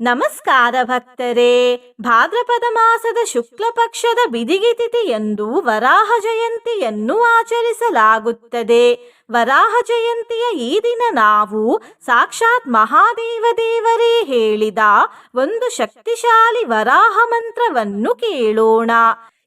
ನಮಸ್ಕಾರ ಭಕ್ತರೇ. ಭಾದ್ರಪದ ಮಾಸದ ಶುಕ್ಲ ಪಕ್ಷದ ಬಿದಿಗೆ ತಿಥಿಯಂದು ವರಾಹ ಜಯಂತಿಯನ್ನು ಆಚರಿಸಲಾಗುತ್ತದೆ. ವರಾಹ ಜಯಂತಿಯ ಈ ದಿನ ನಾವು ಸಾಕ್ಷಾತ್ ಮಹಾದೇವ ದೇವರೇ ಹೇಳಿದ ಒಂದು ಶಕ್ತಿಶಾಲಿ ವರಾಹ ಮಂತ್ರವನ್ನು ಕೇಳೋಣ.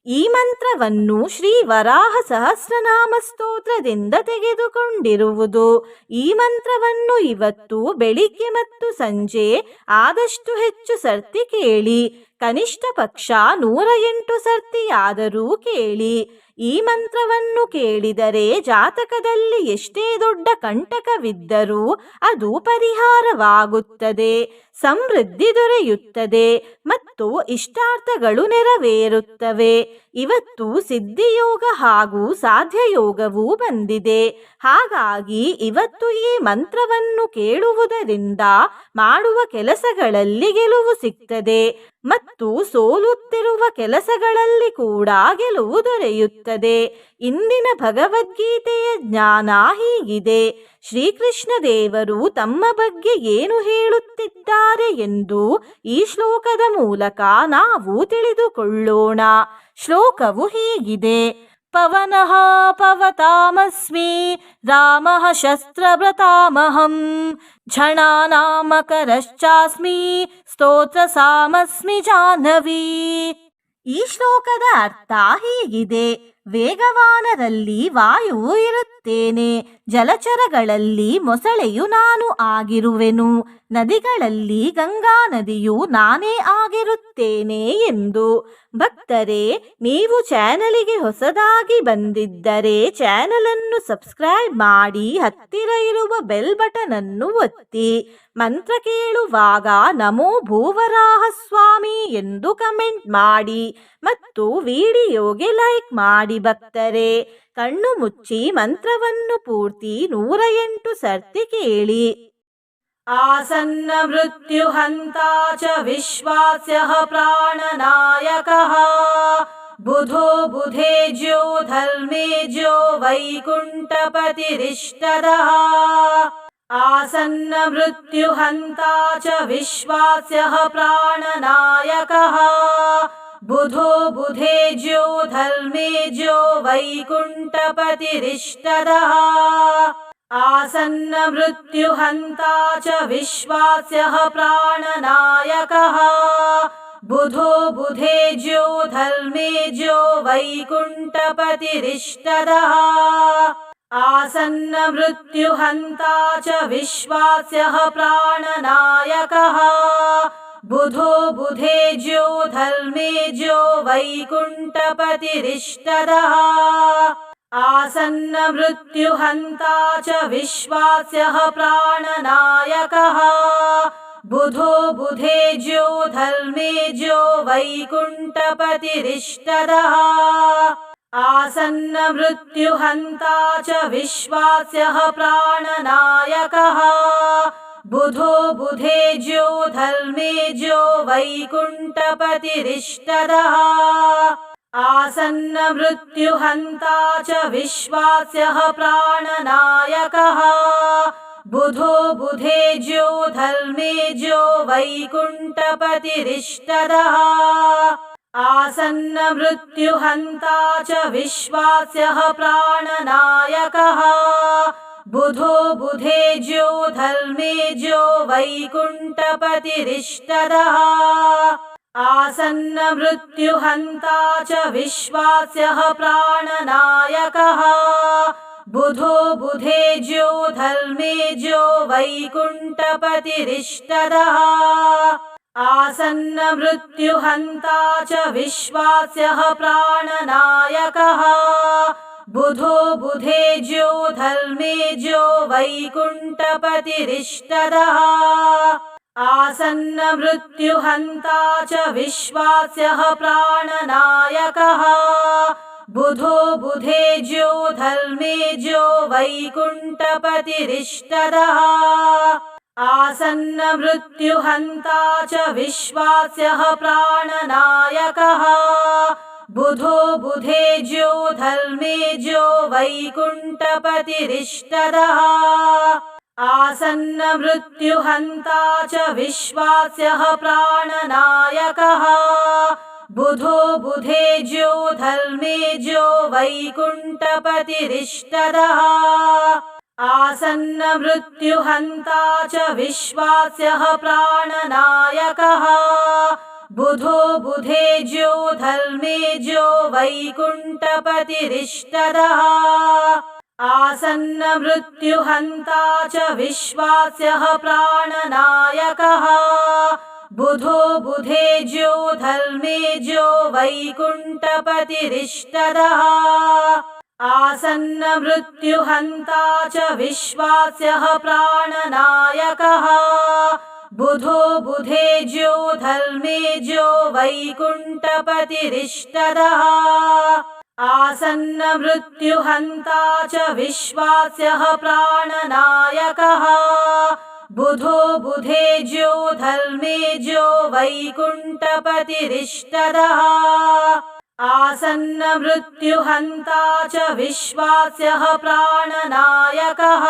ಈ ಮಂತ್ರವನ್ನು ಶ್ರೀ ವರಾಹ ಸಹಸ್ರನಾಮ ಸ್ತೋತ್ರದಿಂದ ತೆಗೆದುಕೊಂಡಿರುವುದು. ಈ ಮಂತ್ರವನ್ನು ಇವತ್ತು ಬೆಳಿಗ್ಗೆ ಮತ್ತು ಸಂಜೆ ಆದಷ್ಟು ಹೆಚ್ಚು ಸರ್ತಿ ಕೇಳಿ. ಕನಿಷ್ಠ ಪಕ್ಷ ನೂರ ಎಂಟು ಸರ್ತಿಯಾದರೂ ಕೇಳಿ, ಈ ಮಂತ್ರವನ್ನು ಕೇಳಿದರೆ ಜಾತಕದಲ್ಲಿ ಎಷ್ಟೇ ದೊಡ್ಡ ಕಂಟಕವಿದ್ದರೂ ಅದು ಪರಿಹಾರವಾಗುತ್ತದೆ, ಸಮೃದ್ಧಿ ದೊರೆಯುತ್ತದೆ ಮತ್ತು ಇಷ್ಟಾರ್ಥಗಳು ನೆರವೇರುತ್ತವೆ. ಇವತ್ತು ಸಿದ್ಧಿಯೋಗ ಹಾಗೂ ಸಾಧ್ಯಯೋಗವೂ ಬಂದಿದೆ. ಹಾಗಾಗಿ ಇವತ್ತು ಈ ಮಂತ್ರವನ್ನು ಕೇಳುವುದರಿಂದ ಮಾಡುವ ಕೆಲಸಗಳಲ್ಲಿ ಗೆಲುವು ಸಿಗ್ತದೆ ಮತ್ತು ಸೋಲುತ್ತಿರುವ ಕೆಲಸಗಳಲ್ಲಿ ಕೂಡ ಗೆಲುವು ದೊರೆಯುತ್ತದೆ. ಇಂದಿನ ಭಗವದ್ಗೀತೆಯ ಜ್ಞಾನ ಹೀಗಿದೆ. ಶ್ರೀಕೃಷ್ಣ ದೇವರು ತಮ್ಮ ಬಗ್ಗೆ ಏನು ಹೇಳುತ್ತಿದ್ದಾರೆ ಎಂದು ಈ ಶ್ಲೋಕದ ಮೂಲಕ ನಾವು ತಿಳಿದುಕೊಳ್ಳೋಣ. ಶ್ಲೋಕವು ಹೀಗಿದೆ. पवनः पवतामस्मि रामः शस्त्रव्रतामहम् ಝಣಾನಾಮಕರಶ್ಚಾಸ್ಮಿ ಸ್ತೋತ್ರಸಾಮಸ್ಮಿ ಜಾಹ್ನವಿ ಈ ಶ್ಲೋಕದ ಅರ್ಥ ಹೀಗಿದೆ. ವೇಗವಾನರಲ್ಲಿ ವಾಯುವು ಇರುತ್ತೆ. ಇರುತ್ತೇನೆ ಜಲಚರಗಳಲ್ಲಿ ಮೊಸಳೆಯು ನಾನು ಆಗಿರುವೆನು. ನದಿಗಳಲ್ಲಿ ಗಂಗಾ ನದಿಯು ನಾನೇ ಆಗಿರುತ್ತೇನೆ ಎಂದು. ಭಕ್ತರೇ, ನೀವು ಚಾನಲಿಗೆ ಹೊಸದಾಗಿ ಬಂದಿದ್ದರೆ ಚಾನಲನ್ನು ಸಬ್ಸ್ಕ್ರೈಬ್ ಮಾಡಿ, ಹತ್ತಿರ ಇರುವ ಬೆಲ್ ಬಟನ್ ಅನ್ನು ಒತ್ತಿ. ಮಂತ್ರ ಕೇಳುವಾಗ, ನಮೋ ಭೂವರಾಹ ಸ್ವಾಮಿ ಎಂದು ಕಮೆಂಟ್ ಮಾಡಿ ಮತ್ತು ವಿಡಿಯೋಗೆ ಲೈಕ್ ಮಾಡಿ ಭಕ್ತರೇ. ಕಣ್ಣು ಮುಚ್ಚಿ ಮಂತ್ರವನ್ನು ಪೂರ್ತಿ ನೂರ ಎಂಟು ಸರ್ತಿ ಕೇಳಿ ಆಸನ್ನ ಮೃತ್ಯು ಹಂತಾ ಚ ವಿಶ್ವಾಸ್ಯಃ ಪ್ರಾಣನಾಯಕಃ ಬುಧೋ ಬುಧೇಜ್ಯೋ ಧರ್ಮೇಜ್ಯೋ ವೈಕುಂಠಪತಿರಿಷ್ಟದಃ ಆಸನ್ನ ಮೃತ್ಯು ಹಂತಾ ಚ ವಿಶ್ವಾಸ್ಯಃ ಪ್ರಾಣನಾಯಕಃ बुधो बुधेज्यो धर्मेजो वैकुण्टपतिरिष्टदः आसन्न मृत्युहन्ता च विश्वास्यः प्राणनायकः। बुधो बुधेजो धर्मेज्यो वैकुण्टपतिरिष्टदः आसन्न मृत्युहन्ता च विश्वास्यः प्राणनायकः। बुधो बुधेज्यो धर्मेजो वैकुण्टपतिरिष्टदः आसन्न मृत्युहन्ता च विश्वास्यः प्राणनायकः। बुधो बुधेज्यो धर्मेज्यो वैकुण्टपतिरिष्टदः आसन्न मृत्युहन्ता च विश्वास्यः प्राणनायकः। बुधो बुधेज्यो धर्मेजो वैकुण्टपतिरिष्टदः आसन्न मृत्युहन्ता च विश्वास्यः प्राणनायकः। बुधो बुधेज्यो धर्मेजो वैकुण्टपतिरिष्टदः आसन्न मृत्युहन्ता च विश्वास्यः प्राणनायकः। बुधो बुधेज्यो धर्मेजो वैकुण्ठपतिरिष्टदः। आसन्न मृत्युहन्ता च विश्वास्यः प्राणनायकः। बुधो बुधेज्यो धर्मेज्यो वैकुण्ठपतिरिष्टदः। आसन्न मृत्युहन्ता च विश्वास्यः प्राणनायकः। बुधो बुधेज्यो धर्मेजो वैकुण्ठपतिरिष्टदः। आसन्न मृत्युहन्ता च विश्वास्यः प्राणनायकः। बुधो बुधेज्यो धर्मेज्यो वैकुण्ठपतिरिष्टदः। आसन्न मृत्युहन्ता च विश्वास्यः प्राणनायकः। बुधो बुधेज्यो धर्मेजो वैकुण्टपतिरिष्टदः आसन्न मृत्युहन्ता च विश्वास्यः प्राणनायकः। बुधो बुधेज्यो धर्मेज्यो वैकुण्टपतिरिष्टदः आसन्न मृत्युहन्ता च विश्वास्यः प्राणनायकः। बुधो बुधेज्यो धर्मेज्यो वैकुण्ठपतिरिष्टदः। आसन्नमृत्युहन्ता च विश्वास्यः प्राणनायकः। बुधो बुधेज्यो धर्मेज्यो वैकुण्ठपतिरिष्टदः। आसन्नमृत्युहन्ता च विश्वास्यः प्राणनायकः बुधो बुधेज्यो धर्मेज्यो वैकुण्ठपतिरिष्टदः। आसन्नमृत्युहन्ता च विश्वास्यः प्राणनायकः। बुधो बुधेज्यो धर्मेज्यो वैकुण्ठपतिरिष्टदः। आसन्नमृत्युहन्ता च विश्वास्यः प्राणनायकः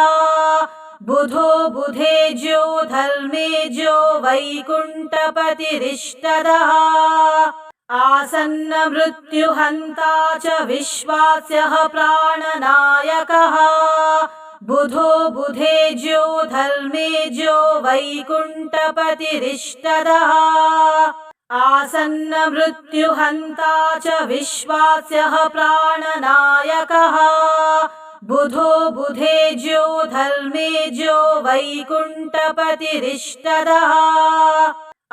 बुधो बुधेज्यो धर्मेज्यो वैकुण्ठपतिरिष्टदः। आसन्नमृत्युहन्ता च विश्वास्यः प्राणनायकः। बुधो बुधेज्यो धर्मेज्यो वैकुण्ठपतिरिष्टदः। आसन्नमृत्युहन्ता च विश्वास्यः प्राणनायकः बुधो बुधेज्यो धर्मेज्यो वैकुण्ठपतिरिष्टदः।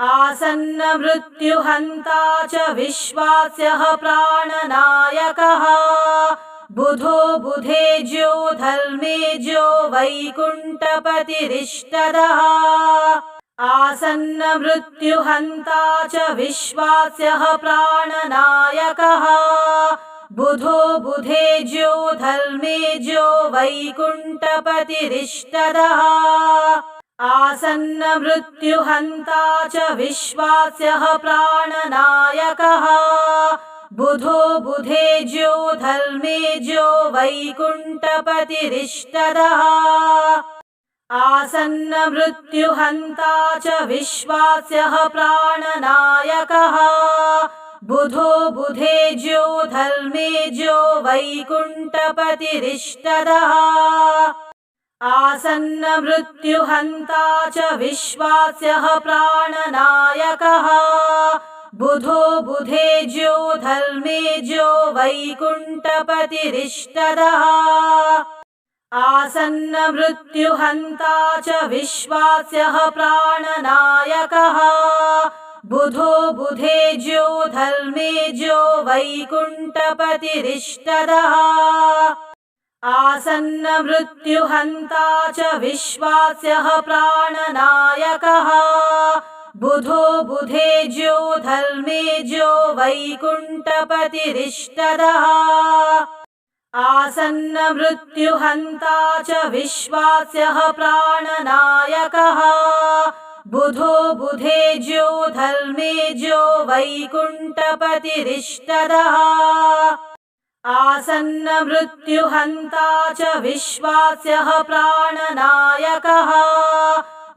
आसन्नमृत्युहन्ता च विश्वास्यः प्राणनायकः। बुधो बुधेज्यो धर्मेज्यो वैकुण्ठपतिरिष्टदः। आसन्नमृत्युहन्ता च विश्वास्यः प्राणनायकः बुधो बुधेज्यो धर्मेज्यो वैकुण्ठपतिरिष्टदः। आसन्नमृत्युहन्ता च विश्वास्यः प्राणनायकः। बुधो बुधेज्यो धर्मेज्यो वैकुण्ठपतिरिष्टदः। आसन्नमृत्युहन्ता च विश्वास्यः प्राणनायकः बुधो बुधेज्यो धर्मेज्यो वैकुण्ठपतिरिष्टदः। आसन्नमृत्युहन्ता च विश्वास्यः प्राणनायकः। बुधो बुधेज्यो धर्मेज्यो वैकुण्ठपतिरिष्टदः। आसन्नमृत्युहन्ता च विश्वास्यः प्राणनायकः बुधो बुधेज्यो धर्मेज्यो वैकुण्ठपतिरिष्टदः। आसन्नमृत्युहन्ता च विश्वास्यः प्राणनायकः। बुधो बुधेज्यो धर्मेज्यो वैकुण्ठपतिरिष्टदः। आसन्नमृत्युहन्ता च विश्वास्यः प्राणनायकः बुधो बुधेज्यो धर्मेज्यो वैकुण्ठपतिरिष्टदः। आसन्नमृत्युहन्ता च विश्वास्यः प्राणनायकः।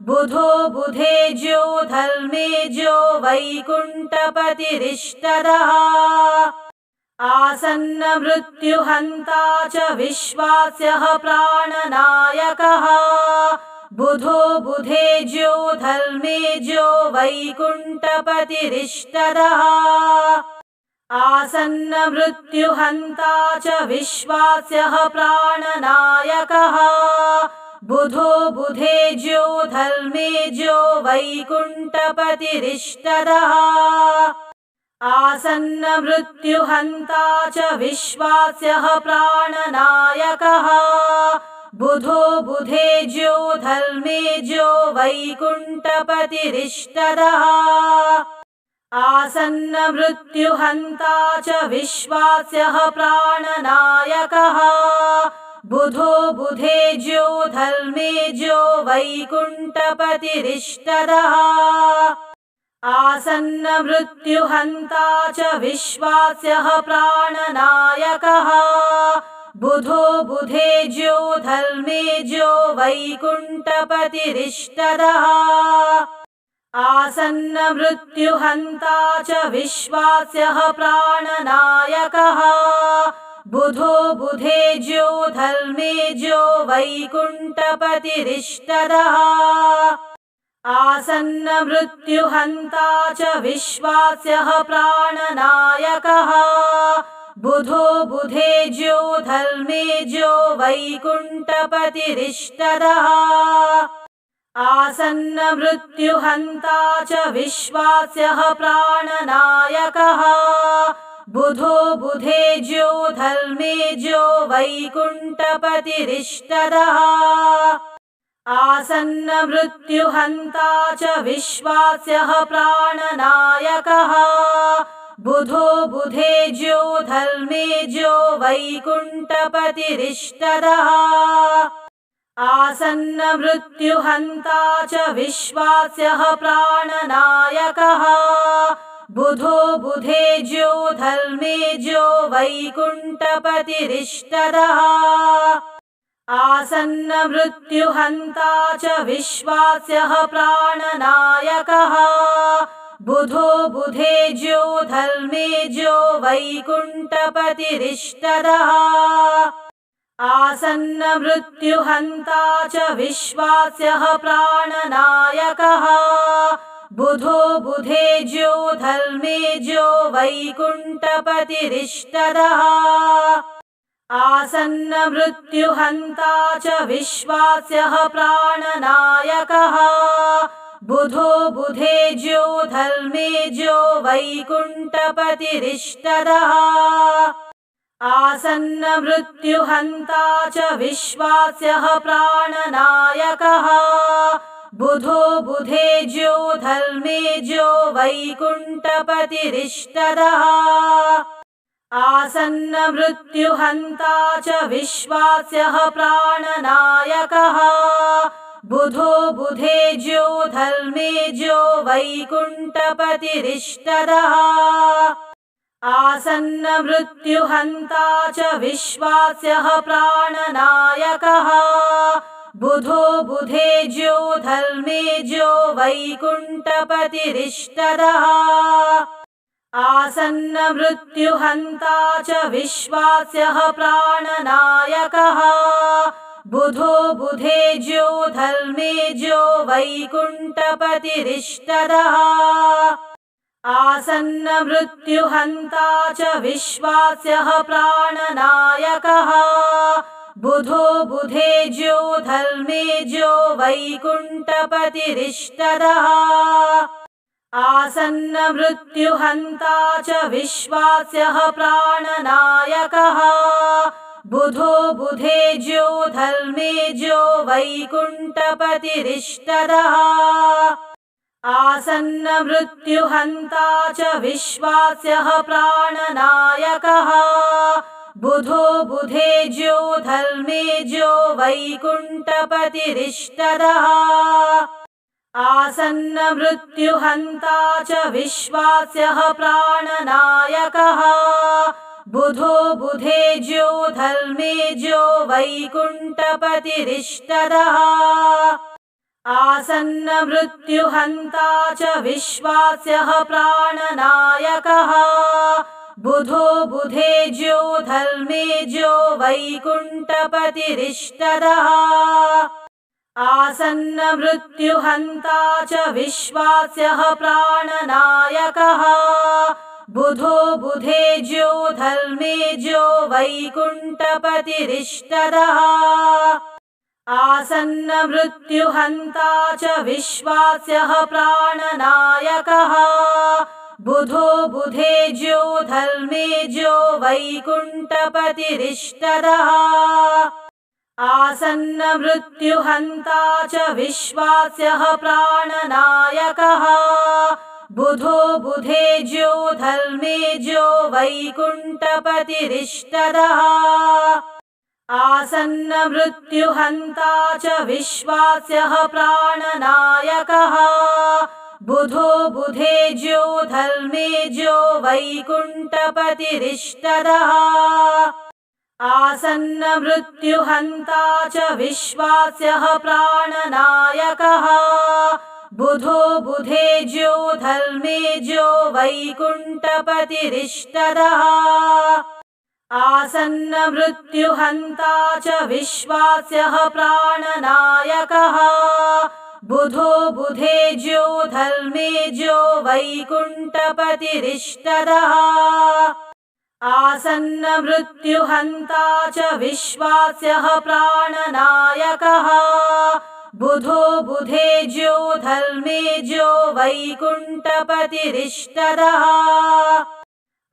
बुधो बुधेज्यो धर्मेज्यो वैकुण्ठपतिरिष्टदः। आसन्नमृत्युहन्ता च विश्वास्यः प्राणनायकः बुधो बुधेज्यो धर्मेज्यो वैकुण्ठपतिरिष्टदः। आसन्नमृत्युहन्ता च विश्वास्यः प्राणनायकः। बुधो बुधेज्यो धर्मेज्यो वैकुण्ठपतिरिष्टदः। आसन्नमृत्युहन्ता च विश्वास्यः प्राणनायकः बुधो बुधेज्यो धर्मेज्यो वैकुण्ठपतिरिष्टदः। आसन्नमृत्युहन्ता च विश्वास्यः प्राणनायकः। बुधो बुधेज्यो धर्मेज्यो वैकुण्ठपतिरिष्टदः। आसन्नमृत्युहन्ता च विश्वास्यः प्राणनायकः बुधो बुधेज्यो धर्मेज्यो वैकुण्ठपतिरिष्टदः। आसन्नमृत्युहन्ता च विश्वास्यः प्राणनायकः। बुधो बुधेज्यो धर्मेज्यो वैकुण्ठपतिरिष्टदः। आसन्नमृत्युहन्ता च विश्वास्यः प्राणनायकः बुधो बुधेज्यो धर्मेज्यो वैकुण्ठपतिरिष्टदः। आसन्नमृत्युहन्ता च विश्वास्यः प्राणनायकः। बुधो बुधेज्यो धर्मेज्यो वैकुण्ठपतिरिष्टदः। आसन्नमृत्युहन्ता च विश्वास्यः प्राणनायकः बुधो बुधेज्यो धर्मेज्यो वैकुण्ठपतिरिष्टदः। आसन्नमृत्युहन्ता च विश्वास्यः प्राणनायकः। बुधो बुधेज्यो धर्मेज्यो वैकुण्ठपतिरिष्टदः। आसन्नमृत्युहन्ता च विश्वास्यः प्राणनायकः बुधो बुधेज्यो धर्मेज्यो वैकुण्ठपतिरिष्टदः। आसन्नमृत्युहन्ता च विश्वास्यः प्राणनायकः। बुधो बुधेज्यो धर्मेज्यो वैकुण्ठपतिरिष्टदः। आसन्नमृत्युहन्ता च विश्वास्यः प्राणनायकः बुधो बुधेज्यो धर्मेज्यो वैकुण्ठपतिरिष्टदः। आसन्नमृत्युहन्ता च विश्वास्यः प्राणनायकः। बुधो बुधेज्यो धर्मेज्यो वैकुण्ठपतिरिष्टदः। आसन्नमृत्युहन्ता च विश्वास्यः प्राणनायकः बुधो बुधेज्यो धर्मेज्यो वैकुण्ठपतिरिष्टदः। आसन्नमृत्युहन्ता च विश्वास्यः प्राणनायकः। बुधो बुधेज्यो धर्मेज्यो वैकुण्ठपतिरिष्टदः। आसन्नमृत्युहन्ता च विश्वास्यः प्राणनायकः बुधो बुधेज्यो धर्मेज्यो वैकुण्ठपतिरिष्टदः। आसन्नमृत्युहन्ता च विश्वास्यः प्राणनायकः। बुधो बुधेज्यो धर्मेज्यो वैकुण्ठपतिरिष्टदः। आसन्नमृत्युहन्ता च विश्वास्यः प्राणनायकः बुधो बुधेज्यो धर्मेज्यो वैकुण्ठपतिरिष्टदः। आसन्नमृत्युहन्ता च विश्वास्यः प्राणनायकः। बुधो बुधेज्यो धर्मेज्यो वैकुण्ठपतिरिष्टदः। आसन्नमृत्युहन्ता च विश्वास्यः प्राणनायकः बुधो बुधेज्यो धर्मेज्यो वैकुण्ठपतिरिष्टदः। आसन्नमृत्युहन्ता च विश्वास्यः प्राणनायकः। बुधो बुधेज्यो धर्मेज्यो वैकुण्ठपतिरिष्टदः। आसन्नमृत्युहन्ता च विश्वास्यः प्राणनायकः बुधो बुधेज्यो धर्मेज्यो वैकुण्ठपतिरिष्टदः। आसन्नमृत्युहन्ता च विश्वास्यः प्राणनायकः। बुधो बुधेज्यो धर्मेज्यो वैकुण्ठपतिरिष्टदः। आसन्नमृत्युहन्ता च विश्वास्यः प्राणनायकः बुधो बुधेज्यो धर्मेज्यो वैकुण्ठपतिरिष्टदः। आसन्नमृत्युहन्ता च विश्वास्यः प्राणनायकः। बुधो बुधेज्यो धर्मेज्यो वैकुण्ठपतिरिष्टदः। आसन्नमृत्युहन्ता च विश्वास्यः प्राणनायकः बुधो बुधेज्यो धर्मेज्यो वैकुण्ठपतिरिष्टदः। आसन्नमृत्युहन्ता च विश्वास्यः प्राणनायकः। बुधो बुधेज्यो धर्मेज्यो वैकुण्ठपतिरिष्टदः। आसन्नमृत्युहन्ता च विश्वास्यः प्राणनायकः बुधो बुधेज्यो धर्मेज्यो वैकुण्ठपतिरिष्टदः।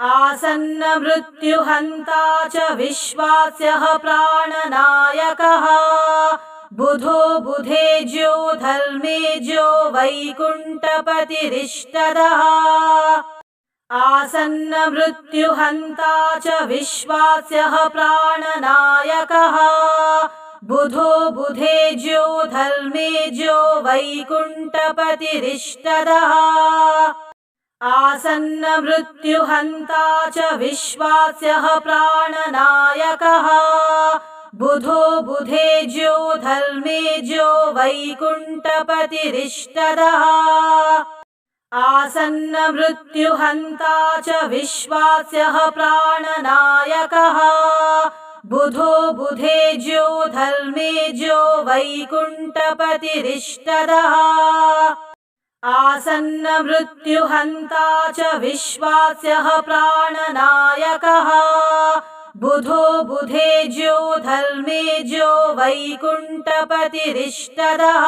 आसन्नमृत्युहन्ता च विश्वास्यः प्राणनायकः। बुधो बुधेज्यो धर्मेज्यो वैकुण्ठपतिरिष्टदः। आसन्नमृत्युहन्ता च विश्वास्यः प्राणनायकः बुधो बुधेज्यो धर्मेज्यो वैकुण्ठपतिरिष्टदः। आसन्नमृत्युहन्ता च विश्वास्यः प्राणनायकः। बुधो बुधेज्यो धर्मेज्यो वैकुण्ठपतिरिष्टदः। आसन्नमृत्युहन्ता च विश्वास्यः प्राणनायकः बुधो बुधेज्यो धर्मेज्यो वैकुण्ठपतिरिष्टदः। आसन्नमृत्युहन्ता च विश्वास्यः प्राणनायकः। बुधो बुधेज्यो धर्मेज्यो वैकुण्ठपतिरिष्टदः।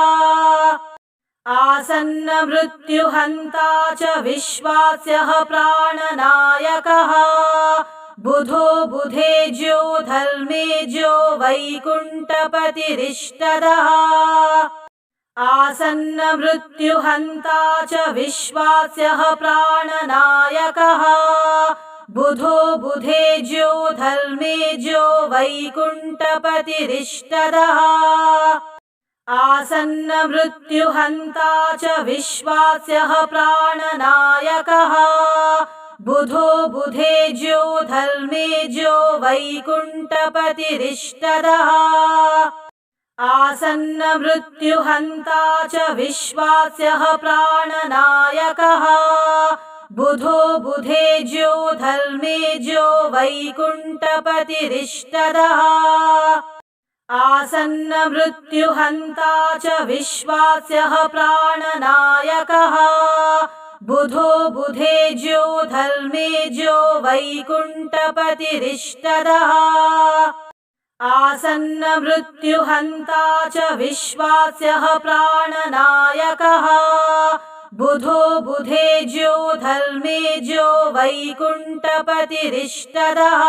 आसन्नमृत्युहन्ता च विश्वास्यः प्राणनायकः बुधो बुधेज्यो धर्मेज्यो वैकुण्ठपतिरिष्टदः। आसन्नमृत्युहन्ता च विश्वास्यः प्राणनायकः। बुधो बुधेज्यो धर्मेज्यो वैकुण्ठपतिरिष्टदः। आसन्नमृत्युहन्ता च विश्वास्यः प्राणनायकः बुधो बुधेज्यो धर्मेज्यो वैकुण्ठपतिरिष्टदः। आसन्नमृत्युहन्ता च विश्वास्यः प्राणनायकः। बुधो बुधेज्यो धर्मेज्यो वैकुण्ठपतिरिष्टदः। आसन्नमृत्युहन्ता च विश्वास्यः प्राणनायकः बुधो बुधेज्यो धर्मेज्यो वैकुण्ठपतिरिष्टदः। आसन्नमृत्युहन्ता च विश्वास्यः प्राणनायकः। बुधो बुधेज्यो धर्मेज्यो वैकुण्ठपतिरिष्टदः।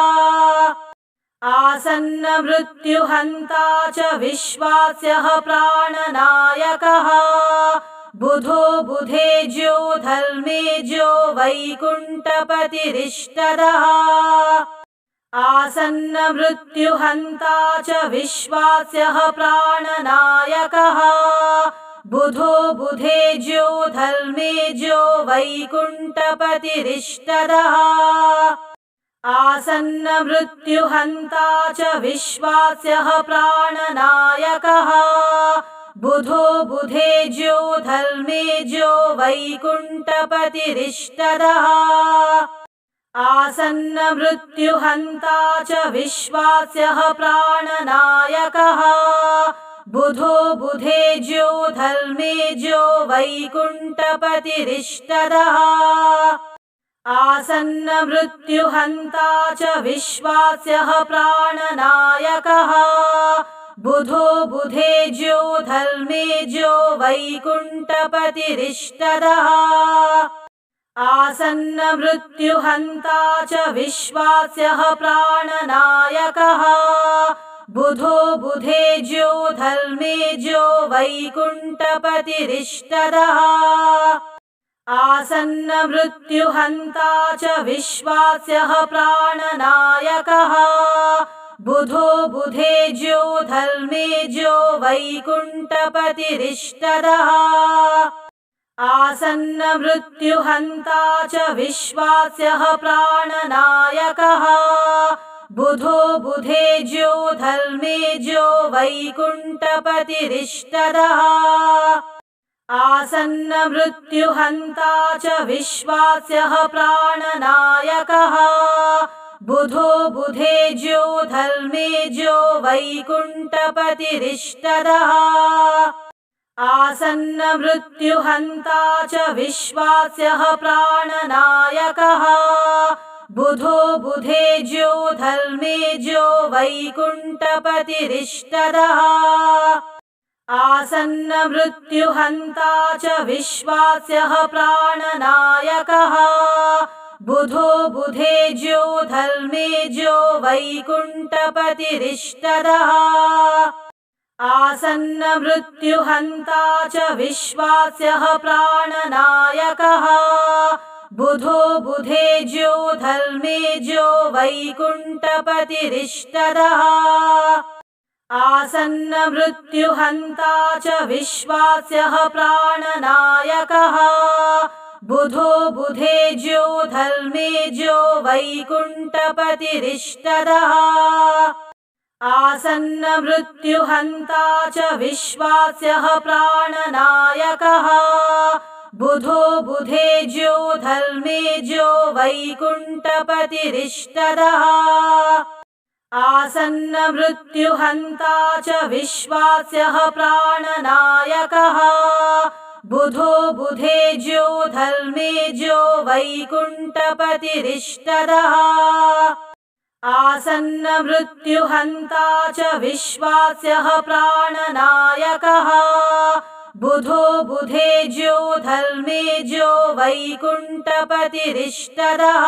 आसन्नमृत्युहन्ता च विश्वास्यः प्राणनायकः बुधो बुधेज्यो धर्मेज्यो वैकुण्ठपतिरिष्टदः। आसन्नमृत्युहन्ता च विश्वास्यः प्राणनायकः। बुधो बुधेज्यो धर्मेज्यो वैकुण्ठपतिरिष्टदः। आसन्नमृत्युहन्ता च विश्वास्यः प्राणनायकः बुधो बुधेज्यो धर्मेज्यो वैकुण्ठपतिरिष्टदः। आसन्नमृत्युहन्ता च विश्वास्यः प्राणनायकः। बुधो बुधेज्यो धर्मेज्यो वैकुण्ठपतिरिष्टदः। आसन्नमृत्युहन्ता च विश्वास्यः प्राणनायकः बुधो बुधेज्यो धर्मेज्यो वैकुण्ठपतिरिष्टदः। आसन्नमृत्युहन्ता च विश्वास्यः प्राणनायकः। बुधो बुधेज्यो धर्मेज्यो वैकुण्ठपतिरिष्टदः। आसन्नमृत्युहन्ता च विश्वास्यः प्राणनायकः बुधो बुधेज्यो धर्मेज्यो वैकुण्ठपतिरिष्टदः। आसन्नमृत्युहन्ता च विश्वास्यः प्राणनायकः। बुधो बुधेज्यो धर्मेज्यो वैकुण्ठपतिरिष्टदः। आसन्नमृत्युहन्ता च विश्वास्यः प्राणनायकः बुधो बुधेज्यो धर्मेज्यो वैकुण्ठपतिरिष्टदः। आसन्नमृत्युहन्ता च विश्वास्यः प्राणनायकः। बुधो बुधेज्यो धर्मेज्यो वैकुण्ठपतिरिष्टदः। आसन्नमृत्युहन्ता च विश्वास्यः प्राणनायकः बुधो बुधेज्यो धर्मेज्यो वैकुण्ठपतिरिष्टदः। आसन्नमृत्युहन्ता च विश्वास्यः प्राणनायकः। बुधो बुधेज्यो धर्मेज्यो वैकुण्ठपतिरिष्टदः। आसन्नमृत्युहन्ता च विश्वास्यः प्राणनायकः बुधो बुधेज्यो धर्मेज्यो वैकुण्ठपतिरिष्टदः। आसन्नमृत्युहन्ता च विश्वास्यः प्राणनायकः। बुधो बुधेज्यो धर्मेज्यो वैकुण्ठपतिरिष्टदः। आसन्नमृत्युहन्ता च विश्वास्यः प्राणनायकः बुधो बुधेज्यो धर्मेज्यो वैकुण्ठपतिरिष्टदः। आसन्नमृत्युहन्ता च विश्वास्यः प्राणनायकः। बुधो बुधेज्यो धर्मेज्यो वैकुण्ठपतिरिष्टदः।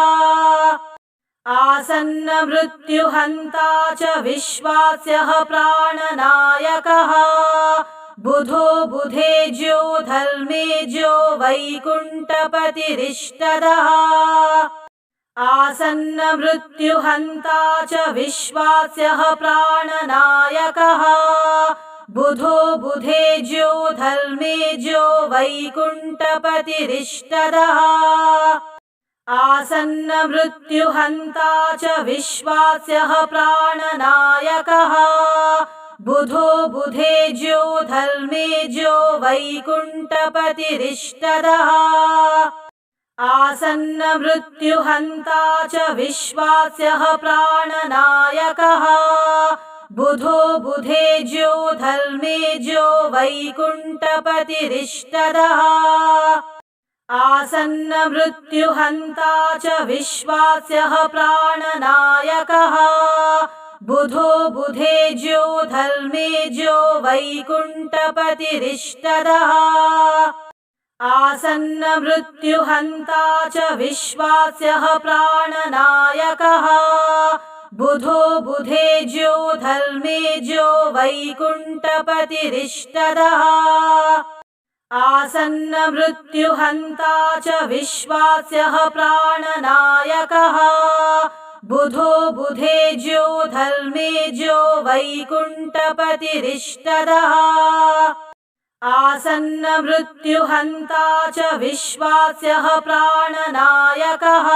आसन्नमृत्युहन्ता च विश्वास्यः प्राणनायकः बुधो बुधेज्यो धर्मेज्यो वैकुण्ठपतिरिष्टदः। आसन्नमृत्युहन्ता च विश्वास्यः प्राणनायकः। बुधो बुधेज्यो धर्मेज्यो वैकुण्ठपतिरिष्टदः। आसन्नमृत्युहन्ता च विश्वास्यः प्राणनायकः बुधो बुधेज्यो धर्मेज्यो वैकुण्ठपतिरिष्टदः। आसन्नमृत्युहन्ता च विश्वास्यः प्राणनायकः। बुधो बुधेज्यो धर्मेज्यो वैकुण्ठपतिरिष्टदः। आसन्नमृत्युहन्ता च विश्वास्यः प्राणनायकः बुधो बुधेज्यो धर्मेज्यो वैकुण्ठपतिरिष्टदः। आसन्नमृत्युहन्ता च विश्वास्यः प्राणनायकः। बुधो बुधेज्यो धर्मेज्यो वैकुण्ठपतिरिष्टदः। आसन्नमृत्युहन्ता च विश्वास्यः प्राणनायकः बुधो बुधेज्यो धर्मेज्यो वैकुण्ठपतिरिष्टदः। आसन्नमृत्युहन्ता च विश्वास्यः प्राणनायकः।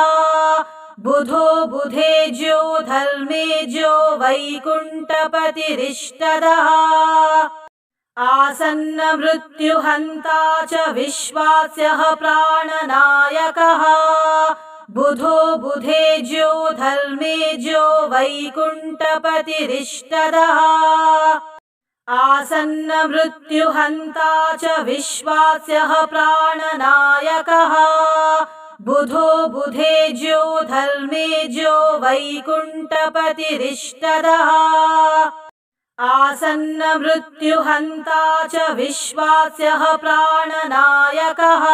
बुधो बुधेज्यो धर्मेज्यो वैकुण्ठपतिरिष्टदः। आसन्नमृत्युहन्ता च विश्वास्यः प्राणनायकः बुधो बुधेज्यो धर्मेज्यो वैकुण्ठपतिरिष्टदः। आसन्नमृत्युहन्ता च विश्वास्यः प्राणनायकः। बुधो बुधेज्यो धर्मेज्यो वैकुण्ठपतिरिष्टदः। आसन्नमृत्युहन्ता च विश्वास्यः प्राणनायकः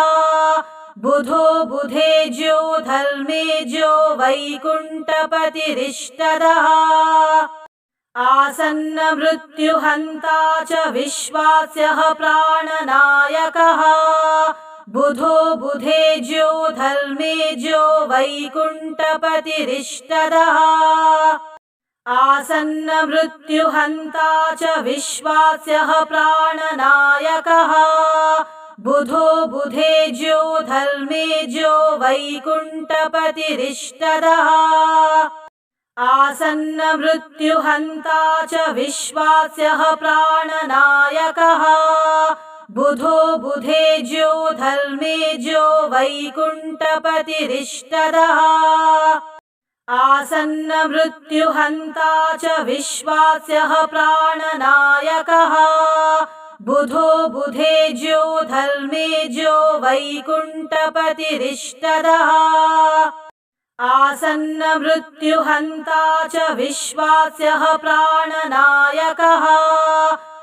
बुधो बुधेज्यो धर्मेज्यो वैकुण्ठपतिरिष्टदः। आसन्नमृत्युहन्ता च विश्वास्यः प्राणनायकः। बुधो बुधेज्यो धर्मेज्यो वैकुण्ठपतिरिष्टदः। आसन्नमृत्युहन्ता च विश्वास्यः प्राणनायकः बुधो बुधेज्यो धर्मेज्यो वैकुण्ठपतिरिष्टदः। आसन्नमृत्युहन्ता च विश्वास्यः प्राणनायकः। बुधो बुधेज्यो धर्मेज्यो वैकुण्ठपतिरिष्टदः। आसन्नमृत्युहन्ता च विश्वास्यः प्राणनायकः बुधो बुधेज्यो धर्मेज्यो वैकुण्ठपतिरिष्टदः। आसन्नमृत्युहन्ता च विश्वास्यः प्राणनायकः।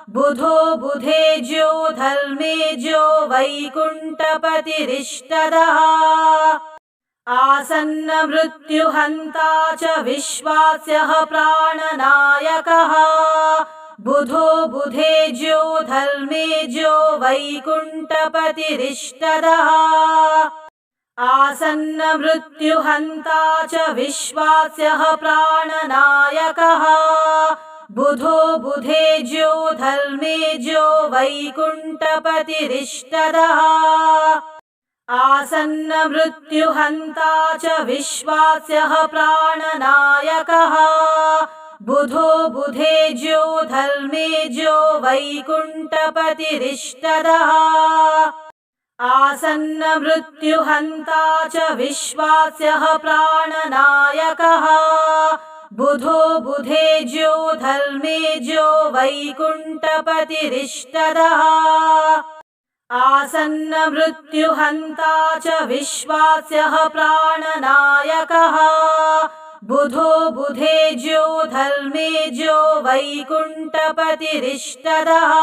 बुधो बुधेज्यो धर्मेज्यो वैकुण्ठपतिरिष्टदः। आसन्नमृत्युहन्ता च विश्वास्यः प्राणनायकः बुधो बुधेज्यो धर्मेज्यो वैकुण्ठपतिरिष्टदः। आसन्नमृत्युहन्ता च विश्वास्यः प्राणनायकः। बुधो बुधेज्यो धर्मेज्यो वैकुण्ठपतिरिष्टदः। आसन्नमृत्युहन्ता च विश्वास्यः प्राणनायकः बुधो बुधेज्यो धर्मेज्यो वैकुण्ठपतिरिष्टदः। आसन्नमृत्युहन्ता च विश्वास्यः प्राणनायकः। बुधो बुधेज्यो धर्मेज्यो वैकुण्ठपतिरिष्टदः। आसन्नमृत्युहन्ता च विश्वास्यः प्राणनायकः बुधो बुधेज्यो धर्मेज्यो वैकुण्ठपतिरिष्टदः।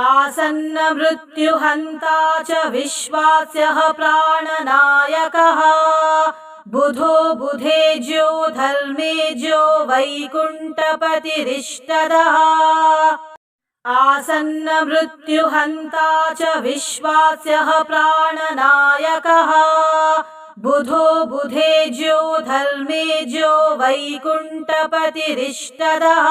आसन्नमृत्युहन्ता च विश्वास्यः प्राणनायकः। बुधो बुधेज्यो धर्मेज्यो वैकुण्ठपतिरिष्टदः। आसन्नमृत्युहन्ता च विश्वास्यः प्राणनायकः बुधो बुधेज्यो धर्मेज्यो वैकुण्ठपतिरिष्टदः